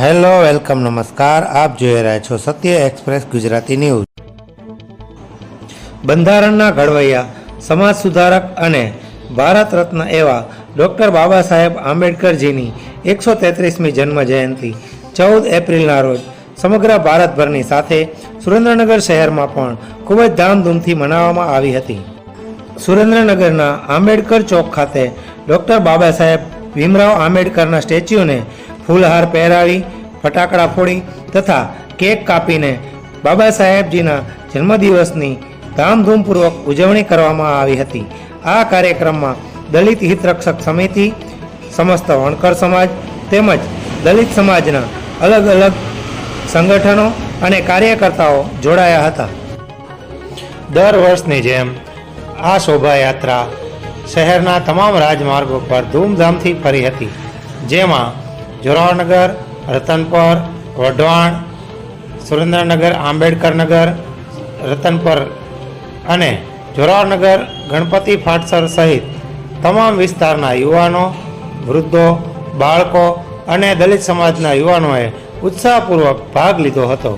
Hello, welcome, નમસ્કાર. આપ જોઈ રહ્યા છો સત્ય એક્સપ્રેસ ગુજરાતી ન્યૂઝ. બંધારણના ઘડવૈયા, સમાજ સુધારક અને ભારત રત્ન એવા ડૉક્ટર બાબા સાહેબ આંબેડકરજીની એકસો તેત્રીસમી જન્મ જયંતિ ચૌદ એપ્રિલના રોજ સમગ્ર ભારતભરની સાથે સુરેન્દ્રનગર શહેરમાં પણ ખૂબ જ ધામધૂમથી મનાવવામાં આવી હતી. સુરેન્દ્રનગરના આંબેડકર ચોક ખાતે ડૉક્ટર બાબા સાહેબ ભીમરાવ આંબેડકરના સ્ટેચ્યુને ફૂલહાર પહેરાવી ફટાકડા ફોડી તથા કેક કાપીને બાબા સાહેબજીના જન્મદિવસની ધામધૂમપૂર્વક ઉજવણી કરવામાં આવી હતી. આ કાર્યક્રમમાં દલિત હિતરક્ષક સમિતિ, સમસ્ત વણકર સમાજ તેમજ દલિત સમાજના અલગ અલગ સંગઠનો અને કાર્યકર્તાઓ જોડાયા હતા. દર વર્ષની જેમ આ શોભાયાત્રા શહેરના તમામ રાજમાર્ગો પર ધૂમધામથી ફરી હતી. જેમાં જોરાવનગર રતનપર, વઢવાણ, સુરેન્દ્રનગર આંબેડકરનગર રતનપર અને જોરાવરનગર ગણપતિ ફાટસર સહિત તમામ વિસ્તારના યુવાનો, વૃદ્ધો, બાળકો અને દલિત સમાજના યુવાનોએ ઉત્સાહપૂર્વક ભાગ લીધો હતો.